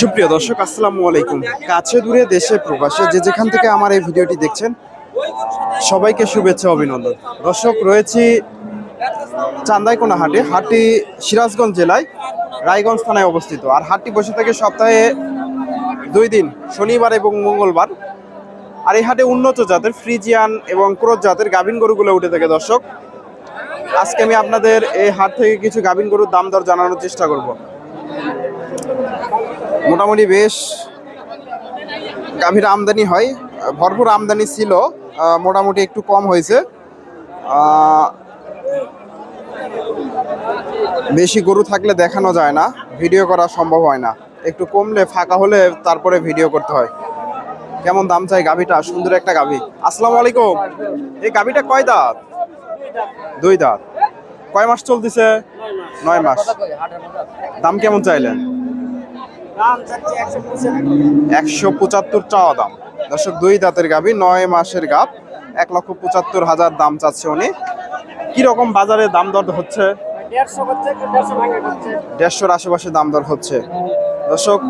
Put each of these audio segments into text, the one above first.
সুপ্রিয় দর্শক, আসসালামু আলাইকুম। কাছে দূরে দেশে প্রবাসে যে যেখান থেকে আমার এই ভিডিওটি দেখছেন, সবাইকে শুভেচ্ছা, অভিনন্দন। দর্শক, রয়েছি চান্দাইকোনা হাটে হাটটি সিরাজগঞ্জ জেলায়, রায়গঞ্জ থানায় অবস্থিত। আর হাটটি বসে থাকে সপ্তাহে দুই দিন, শনিবার এবং মঙ্গলবার। আর এই হাটে উন্নত জাতের ফ্রিজিয়ান এবং ক্রোজ জাতের গাভিন গরুগুলো উঠে থাকে। দর্শক আজকে আমি আপনাদের এই হাট থেকে কিছু গাভিন গরুর দাম দর জানানোর চেষ্টা করব। মোটামুটি বেশ গাভীর আমদানি হয়, ভরপুর আমদানি ছিল মোটামুটি একটু কম হয়েছে। বেশি গরু থাকলে দেখানো যায় না, ভিডিও করা সম্ভব হয় না। একটু কমলে ফাঁকা হলে তারপরে ভিডিও করতে হয়। কেমন দাম চাই গাভীটা? সুন্দর একটা গাভী। আসসালামু আলাইকুম। এই গাভীটা কয় দাঁত? দুই দাঁত। কয় মাস চলতেছে? নয় মাস। দাম কেমন চাইলেন? একশো পঁচাত্তর চাওয়া দাম। দর্শক, দুই দাঁতের গাভী, নয় মাসের গাপ। এক লক্ষ পঁচাত্তর হাজার দাম চাচ্ছে উনি। কীরকম বাজারে দাম দর হচ্ছে? দেড়শোর আশেপাশে দাম দর হচ্ছে। দর্শক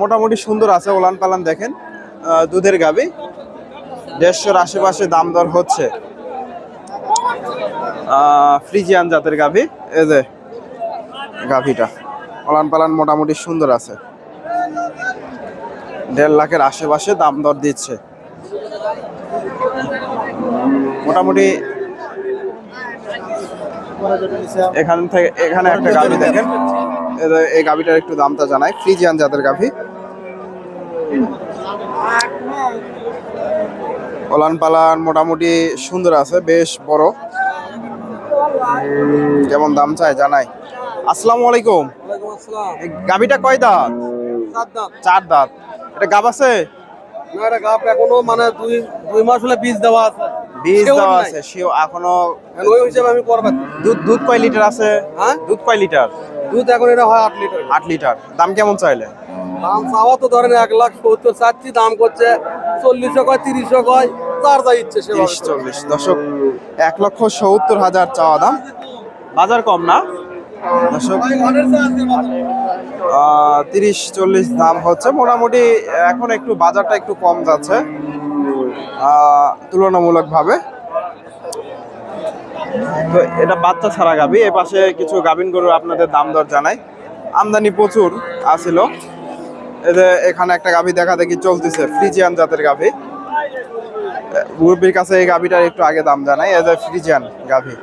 মোটামুটি সুন্দর আছে, ওলান পালান দেখেন। দুধের গাভী, দেড়শোর আশেপাশে দাম দর হচ্ছে। ফ্রিজিয়ান জাতের গাভী। এই যে গাভীটা। ওলান পালান মোটামুটি সুন্দর আছে। দেড় লাখের আশেপাশে দাম দর দিচ্ছে। মোটামুটি এখান থেকে এখানে একটা গাভী দেখেন। এই গাভীটার একটু দামটা জানাই। ফ্রিজিয়ান জাতের গাভী। ওলান পালান মোটামুটি সুন্দর আছে, বেশ বড়। কেমন দাম চাই জানাই। আসসালামু আলাইকুম। গাভীটা কয় দাঁত? চার দাঁত। এটা গাব আছে? এখনও মানে দুই দুই মাস হলে বীজ দেওয়া আছে। বীজ দেওয়া আছে সেও এখনও ওই হিসাবে আমি করব। দুধ দুধ কয় লিটার আছে? হ্যাঁ? দুধ কয় লিটার? দুধ এখন এটা হয় আট লিটার। আট লিটার। দাম কেমন চাইলে? দাম চাওয়া তো ধরেন এক লাখ সত্তর চাচ্ছি দাম করছে কয় কয়। যার যা ইচ্ছে সে তিরিশ চল্লিশ। দর্শক এক লক্ষ সত্তর হাজার চাওয়া দাম। বাজার কম না? দর্শক তিরিশ চল্লিশ দাম হচ্ছে। মোটামুটি এখন একটু বাজারটা একটু কম যাচ্ছে তুলনামূলকভাবে। তো এটা বাচ্চা ছাড়া গাবি। এ পাশে কিছু গাবিন গরু আপনাদের দাম দর জানাই। আমদানি প্রচুর আছিল। এই যে এখানে একটা গাভী দেখা দেখি চলতেছে ফ্রিজিয়ান জাতের গাভী। মুরব্বীর কাছে এই গাভীটার একটু আগে দাম জানাই। এই যে ফ্রিজিয়ান গাভী।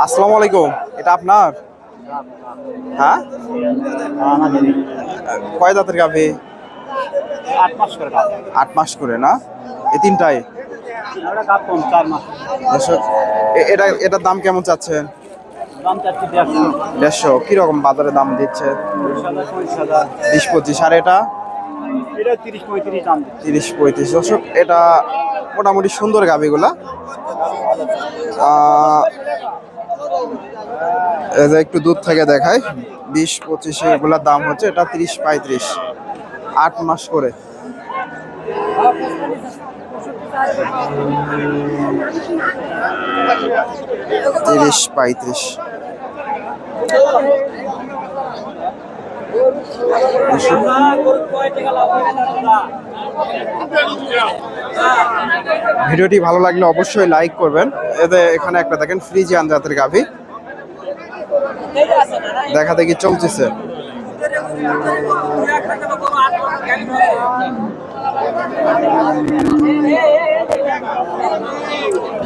আসসালামু আলাইকুম। এটা আপনার? হ্যাঁ? কয় দাঁতের গাভী? আট মাস করে আট মাস করে না এই তিনটাই এ- এটা এটার দাম কেমন চাচ্ছেন? দেড়শো। কীরকম বাজারে দাম দিচ্ছে? বিশ পঁচিশ। আর এটা? তিরিশ পঁয়ত্রিশ দর্শক এটা মোটামুটি সুন্দর গাভিগুলা একটু দূর থেকে দেখায় বিশ পঁচিশ এগুলার দাম হচ্ছে এটা তিরিশ পঁয়ত্রিশ। আট মাস করে। তিরিশ, পঁয়ত্রিশ। ভিডিওটি ভালো লাগলে অবশ্যই লাইক করবেন। এতে এখানে একটা দেখেন ফ্রিজিয়ান জাতের গাভী। দেখা দেখি চলতেছে।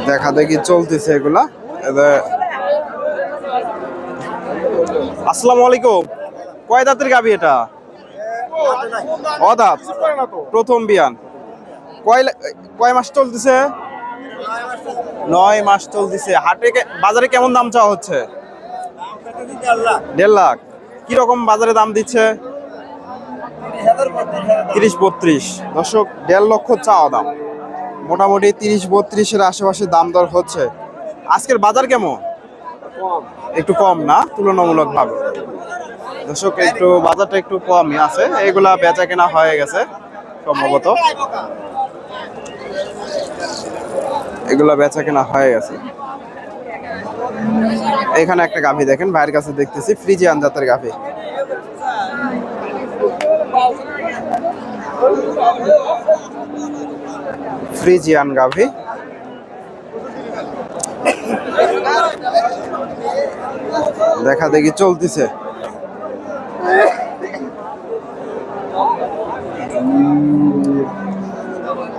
দেখা দেখি চলতেছে এগুলা। আসসালামু আলাইকুম। কয় দাঁতের গাভী এটা? অদাঁত প্রথম বিয়ান। কয় কয় মাস চলতেছে? নয় মাস চলতেছে। হাটে বাজারে কেমন দাম চাওয়া হচ্ছে? দেড় লাখ। কি রকম বাজারে দাম দিচ্ছে? তিরিশ বত্রিশ। দর্শক, দেড় লক্ষ চাওয়া দাম। মোটামুটি তিরিশ বত্রিশের আশেপাশে দাম দর হচ্ছে। আজকের বাজার কেমন? একটু কম না? তুলনামূলক ভাবে দর্শক একটু বাজারটা একটু কমই আছে। এগুলা বেচা কেনা হয়ে গেছে সম্ভবত। এগুলা বেচা কেনা হয়ে গেছে। এখানে একটা গাভী দেখেন ভাইয়ের কাছে দেখতেছি ফ্রিজিয়ান জাতের গাভী। ফ্রিজিয়ান গাভী। দেখা দেখি চলতেছে।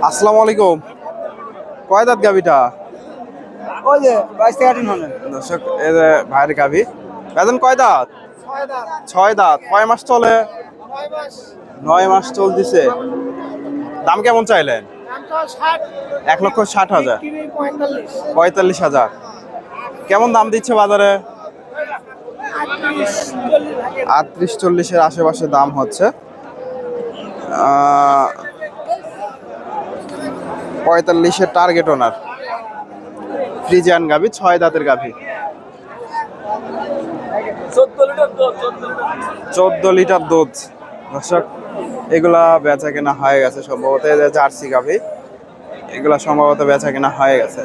আসসালামু আলাইকুম। কয় দাঁত গাভিটা? ওই যে বাইশ দিন হলেন দর্শক এই যে ভাইয়ের গাভি। বেতন কয় দাঁত? ছয় দাঁত। কয় মাস চলে? নয় মাস চলতেছে। দাম কেমন চাইলেন? এক লক্ষ ষাট হাজার। পঁয়তাল্লিশ। হাজার। কেমন দাম দিচ্ছে বাজারে? আটত্রিশ চল্লিশের আশেপাশে দাম হচ্ছে। পঁয়তাল্লিশের টার্গেট ওনার ফ্রিজিয়ান গাভি ছয় দাঁতের গাভি। চোদ্দ লিটার দুধ। দর্শক এগুলা বেচা কেনা হয়ে গেছে সম্ভবত এই যে জার্সি গাভি এগুলা সম্ভবত বেচা কেনা হয়ে গেছে।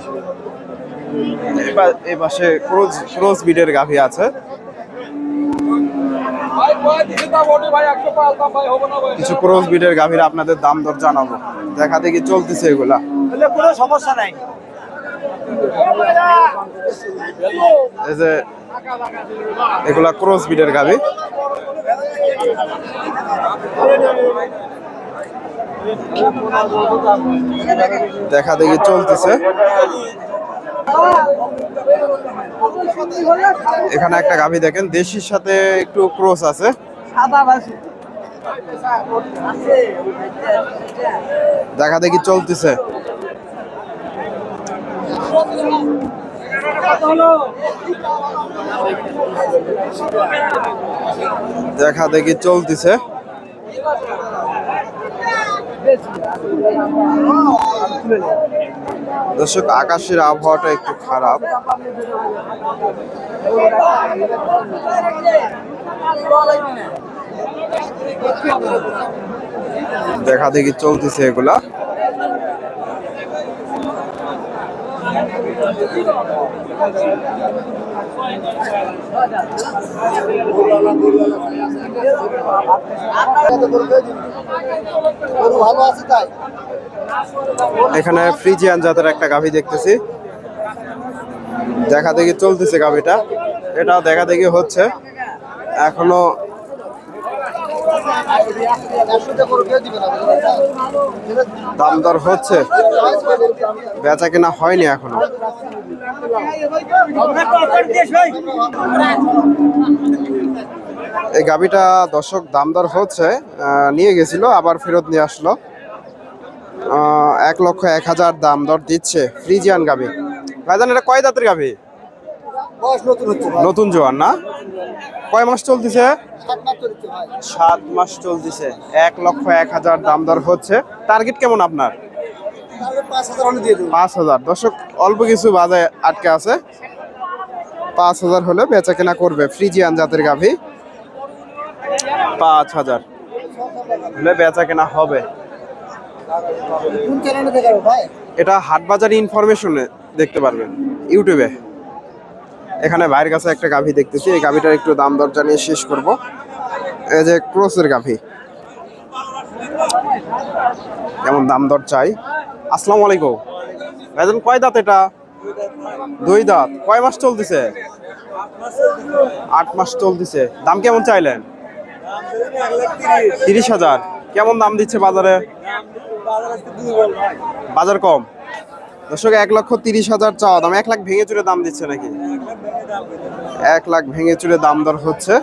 এই পাশে ক্রোজ ক্রোজ বিডের গাভি আছে। কিছু ক্রোজ বিডের গাভির আপনাদের দাম দর জানাব। দেখা দেখি চলতেছে এগুলা। কোনো সমস্যা নাই। এই যে এগুলা ক্রস বিডের গাবি দেখা দেখি চলতেছে। এখানে একটা গাভি দেখেন, দেশির সাথে একটু ক্রস আছে। দেখা দেখি চলতেছে। দেখা দেখি চলতেছে। দর্শক আকাশের আবহাওয়াটা একটু খারাপ। দেখা দেখি চলতেছে এগুলা। এখানে ফ্রিজিয়ান জাতের একটা গাভি দেখতেছি। দেখা দেখি চলতেছে গাভিটা। এটাও দেখা দেখি হচ্ছে। এখনও দাম দর হচ্ছে। বেচা কেনা হয়নি এখনও। এই গাভিটা দর্শক দাম দর হচ্ছে নিয়ে গেছিল, আবার ফেরত নিয়ে আসলো। এক লক্ষ এক হাজার দাম দর দিচ্ছে ফ্রিজিয়ান গাভি। ভাইজান, এটা কয় দাঁতের বয়স নতুন জোয়ান না? কয় মাস চলতেছে? সাত মাস চলতেছে। এক লক্ষ এক হাজার দাম দর হচ্ছে। টার্গেট কেমন আপনার? পাঁচ হাজার দর্শক অল্প কিছু বাজে আটকে আছে। পাঁচ হাজার হলে বেচা কেনা করবে ফ্রিজিয়ান জাতের গাভি। পাঁচ হাজার হলে বেচা কেনা হবে। এটা হাটবাজার ইনফরমেশনে দেখতে পারবেন। ইউটিউবে। এখানে ভাইয়ের কাছে একটা গাভী দেখতেছি। এই গাভীটার একটু দাম দর জানিয়ে শেষ করব। এই যে ক্রসের গাভী। কেমন দাম দর চাই? আসসালামু আলাইকুম। ভাইজান, কয় দাঁত এটা? দুই দাঁত। কয় মাস চলতেছে? আট মাস চলতেছে। দাম কেমন চাইলেন? তিরিশ হাজার। কেমন দাম দিচ্ছে বাজারে? বাজার কম? দর্শক, এক লক্ষ তিরিশ হাজার চাওয়া দাম। এক লাখ ভেঙে চুরে দাম দিচ্ছে নাকি? এক লাখ ভেঙে চুরে দাম দর হচ্ছে।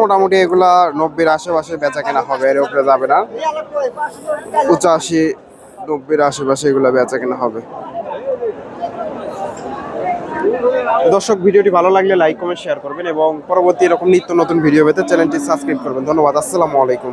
মোটামুটি এগুলা নব্বের আশেপাশে বেচা কেনা হবে, এর উপরে যাবে না। পঁচাশি নব্বের আশেপাশে এগুলা বেচা কেনা হবে। দর্শক, ভিডিওটি ভালো লাগলে লাইক, কমেন্ট, শেয়ার করবেন এবং পরবর্তী এরকম নিত্য নতুন ভিডিও পেতে চ্যানেলটি সাবস্ক্রাইব করবেন। ধন্যবাদ, আসসালামু আলাইকুম।